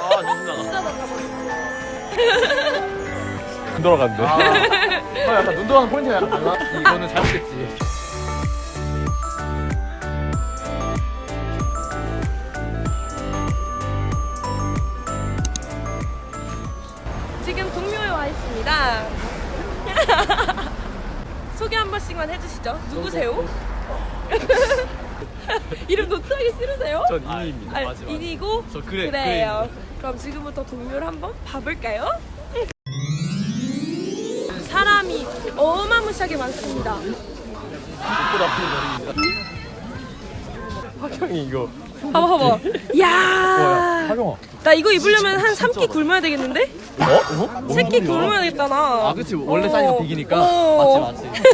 아 눈나가 안 돌아간대. 아, 약간 눈 돌아가는 포인트가 약간 달라 이거는 잘못됐지 있습니다. 소개 한 번씩만 해주시죠. 누구세요? 이름 노트하기 싫으세요? 전 이니입니다 아, 마지막 인이고 저 그래 그래요. 그럼 지금부터 동묘를 한번 봐볼까요? 사람이 어마무시하게 많습니다. 화경이 이거. 봐봐 봐봐. 야, 화경아. 나 이거 입으려면 한 3끼 굶어야 되겠는데? 어? 세끼 굶어야 되겠다 나. 아 그치 원래 사이즈가 어. 비기니까 어. 맞지 맞지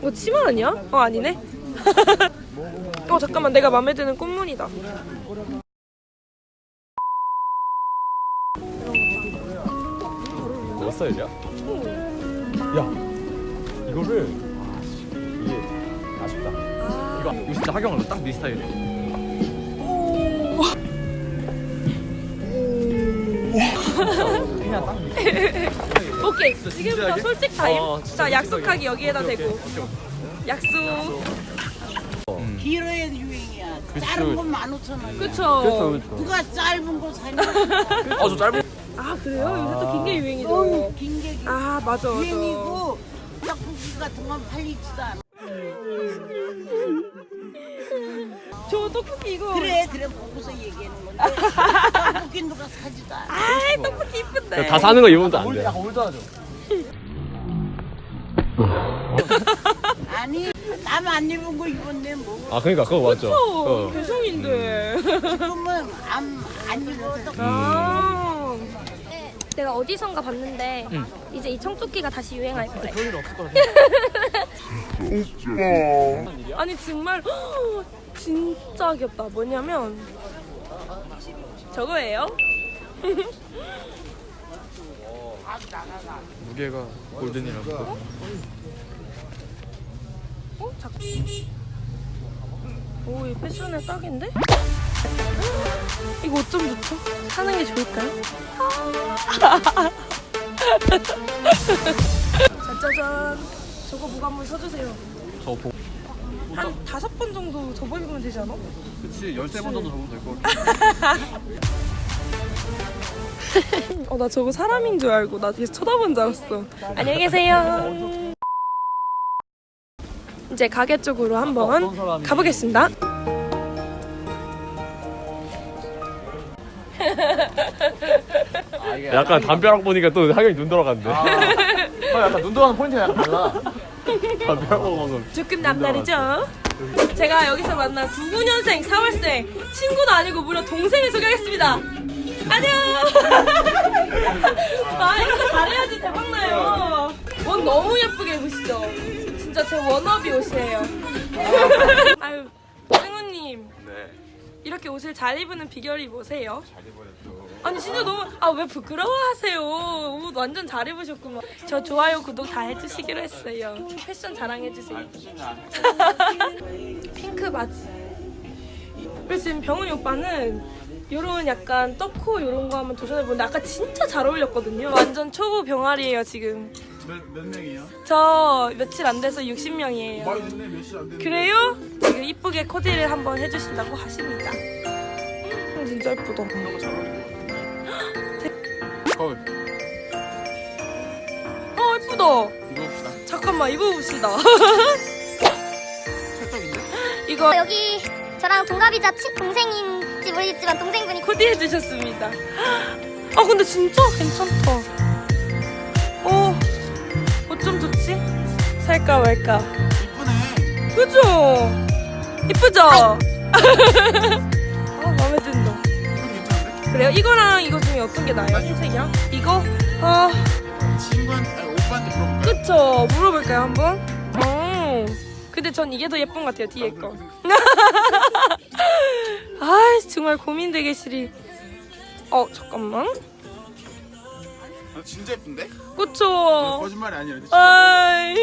뭐 치마 아니야? 어 아니네. 어 잠깐만 내가 마음에 드는 꽃무늬다. 몇 살이야? 야, 이거를. 아, 씨, 이게 아쉽다. 이거 이거 진짜 하경을 딱 네 스타일이야 오케이 진짜 지금부터? 솔직 타임. 어, 진짜 자 약속하기. 여기에다 오케이, 대고 오케이, 오케이. 약속. 길어야 유행이야. 짧은 건 15,000원. 그쵸. 누가 짧은 거 사냐? 어저 짧은 아 그래요? 요새 또 긴 게 유행이죠. 긴게 아 맞아 맞아. 유행이고 떡볶이 같은 건 팔리지도 않아. 저 떡볶이 이거. 그래 그래 보고서 얘기하는 건데 떡볶이 누가 사지도 않아. 아 떡볶이 이쁜데. 다 사는 거 입으면 안올 돼. 올드하죠 아니 남 안 입은 거 입었네 뭐. 아, 그러니까 그거 맞죠. 어, 어. 개성인데. 지금은 안, 안 입어도 아. 내가 어디선가 봤는데 이제 이 청토끼가 다시 유행할 거래. 그럴 일 없을 것 같아 아니 정말 헉, 진짜 귀엽다. 뭐냐면 저거예요. 무게가 골든이라고 어? 잠 오, 이 패션에 딱인데? 이거 어쩜 좋죠? 사는 게 좋을까요? 짜자잔. 저거 보고 한번 써주세요. 저 보... 한 다섯 번 정도 접어 입으면 되지 않아? 그치 13번 정도 접으면 될것 같아 어, 나 저거 사람인 줄 알고 나 계속 쳐다본 줄 알았어. 안녕히 계세요. 이제 가게 쪽으로 한번 사람이 가보겠습니다. 아, 이게 약간 담벼락 보니까 또 화경이 눈 돌아간대. 아, 어, 약간 눈 돌아가는 포인트가 약간 달라 담벼락 보고 방금. 조금 남다르죠? 제가 여기서 만난 99년생 4월생 친구도 아니고 무려 동생을 소개하겠습니다. 안녕! 아, 이렇게 잘해야지 대박나요. 옷 너무 예쁘게 입으시죠? 진짜 제 워너비 옷이에요. 아유, 승우님. 네. 이렇게 옷을 잘 입는 비결이 뭐세요? 잘 입어야죠. 아니 진짜 너무 아 왜 부끄러워하세요? 옷 완전 잘 입으셨구만. 저 좋아요 구독 다 해주시기로 했어요. 패션 자랑해주세요. 핑크 바지. 그리고 지금 병훈이 오빠는 요런 약간 떡코 요런 거 한번 도전해보는데 아까 진짜 잘 어울렸거든요. 완전 초보 병아리예요 지금. 몇, 몇 명이에요? 저 며칠 안 돼서 60명이에요. 많이 됐네 몇시 안 됐네 그래요? 지금 이쁘게 코디를 한번 해주신다고 하십니다. 음, 진짜 예쁘다. 거울 어 예쁘다. 이거 봅시다 잠깐만 이거 봅시다. 찰떡인데? 이거 여기 저랑 동갑이자 친 동생인지 모르겠지만 동생분이 코디 해 주셨습니다. 아 근데 진짜 괜찮다. 어 어쩜 좋지? 살까 말까. 이쁘네 그죠? 이쁘죠? 그래요? 이거랑 이거 중에 어떤 게 나아요? 흰색이랑? 이거? 아 친구한테 아니, 오빠한테 물어볼까요? 그쵸? 물어볼까요 한번? 어. 근데 전 이게 더 예쁜 것 같아요 뒤에 거. 아 정말 고민되게 싫이. 어 잠깐만. 아, 진짜 예쁜데? 그쵸? 거짓말이 아니라 진짜. 아이.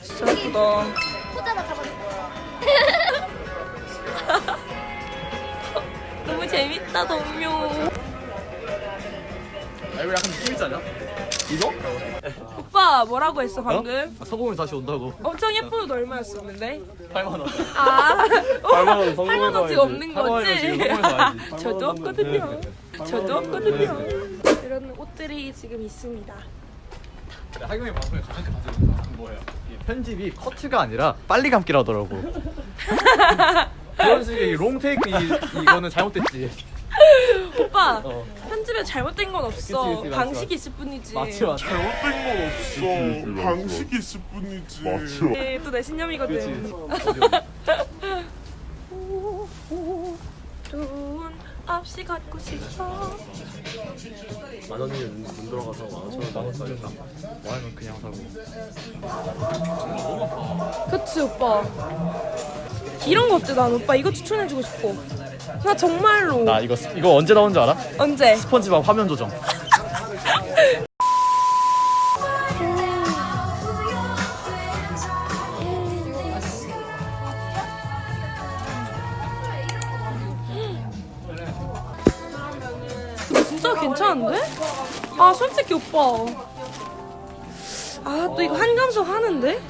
진짜 예쁘다. 포자나 잡아줘. 너무 재밌다 동묘. 아 이거 약간 느낌 있지 않냐? 이거? 오빠 뭐라고 했어 방금? 아, 성공이 다시 온다고 엄청 예쁜 옷 얼마였었는데? 8만 원 아, 8만 원 성공해서 8만 원씩 와야지. 없는 8만 원이면 지금 거지? 성공해서 와야지 저도 없거든요. 저도 없거든요. 이런 옷들이 지금 있습니다. 하경이 방송에 가장 큰건 뭐예요? 이 편집이 커트가 아니라 빨리 감기라더라고 그런 식의 이 롱테이크 이, 이거는 잘못됐지 오빠 어. 편집에 잘못된 건 없어. 그치, 그치, 맞지, 방식이 맞지. 있을 뿐이지. 맞지 맞지 잘못된 건 없어. 방식이 있을 뿐이지. 맞죠. 네, 또내 신념이거든. 그치 어디 어디 돈 없이 걷고 싶어. 만 원이면 눈 돌아가서 만 오천 원 나눠 써야겠다. 뭐하면 그냥 사고 그치 오빠. 이런 거 어때? 난 오빠 이거 추천해주고 싶어. 나 정말로. 나 이거 이거 언제 나온 줄 알아? 언제? 스펀지밥 화면 조정 진짜 괜찮은데? 아 솔직히 오빠. 아 또 이거 한감성 하는데?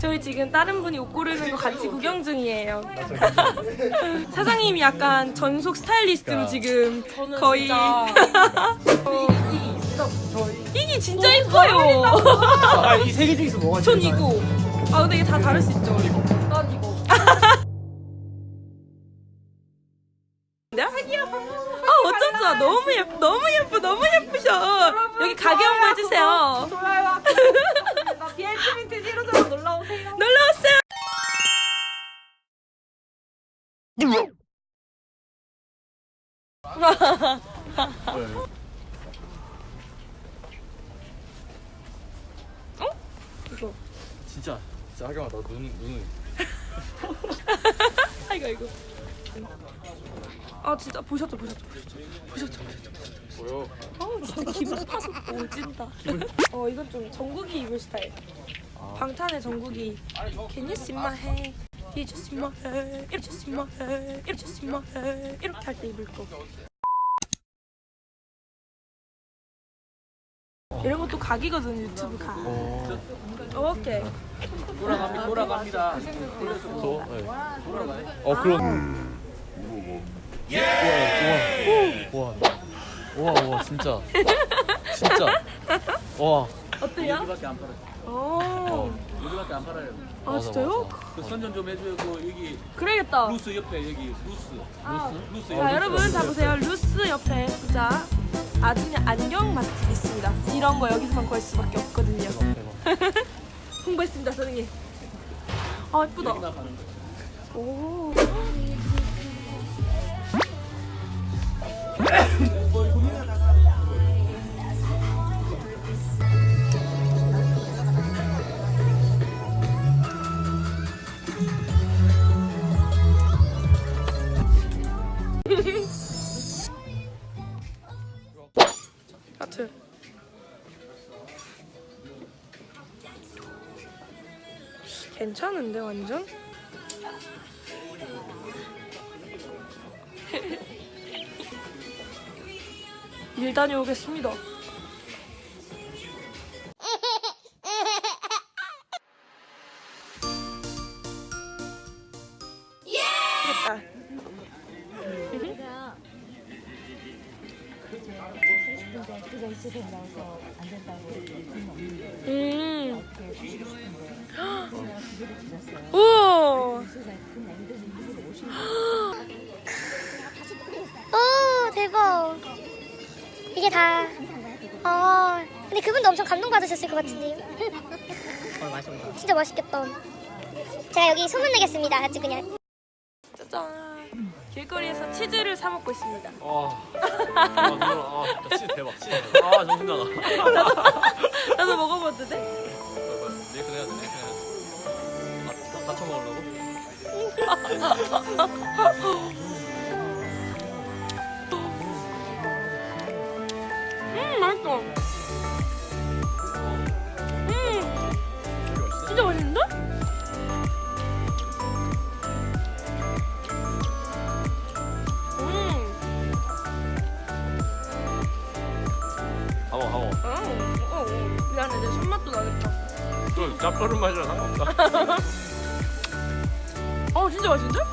저희 지금 다른 분이 옷 고르는 거 같이 구경 중이에요. 사장님이 약간 전속 스타일리스트로 지금 거의 이게 진짜 이뻐요. 아 이 세 개 중에서 뭐가 전 이거. 아 근데 이게 다 다를 수 있죠. 난 이거. 내가 하기야. 아 어쩜 좋아. 너무 예쁘, 너무 예쁘, 너무 예쁘셔. 여기 가게 홍보 해 주세요. 좋아요. 비엔티민트 1호점 놀러 오세요. 놀러 오세요. 진짜 진짜 하경아 나 눈 눈을 아이고 아이고. 아 진짜 보셨죠 보셨죠 보셨죠 보셨죠 보셨죠. 보여 아 진짜 기분 파서 오진다. 어 이건 좀 정국이 입을 스타일. 방탄의 정국이 Can you see my hair? Did you see my hair? Did you see my hair? Did you see my hair? 이렇게 할 때 입을 거. 이런 것도 각이거든 유튜브 각. 오케이. 돌아갑니다 돌아갑니다 저, 네. 어 그럼 우와 우와 우와 우와 진짜 진짜 와 어때요? 밖에 안 팔아요. 오. 여기밖에 안 팔아요. 아 진짜요? 그 선전 좀 해줘요. 그 여기 그래야겠다. 루스 옆에 여기 루스. 루스. 루스. 자 여러분 자 보세요 루스 옆에 진짜 그냥 안경 맛집 있습니다 이런 거 여기서만 구할 수밖에 없거든요 홍보했습니다 선생님 아 예쁘다 오 괜찮은데 완전? 일 다녀오겠습니다. 우와. 오 대박. 이게 다. 아 근데 그분도 엄청 감동받으셨을 것 같은데요. 진짜 맛있겠다. 제가 여기 소문 내겠습니다. 아주 그냥. 짜잔. 길거리에서 치즈를 사 먹고 있습니다. 아, 아, 눈 돌아. 아, 진짜 대박. 대박. 아, 정신 나가. 나도 먹어봤는데. 리액션 해야 돼. 리 4천 먹으려고? 음 맛있어. 음 진짜 맛있는데? 음. 다 먹어 다 먹어 아, 어, 어. 미안해, 내 손맛도 나겠다. 또 짭조름 맛이라 상관없다 어, 진짜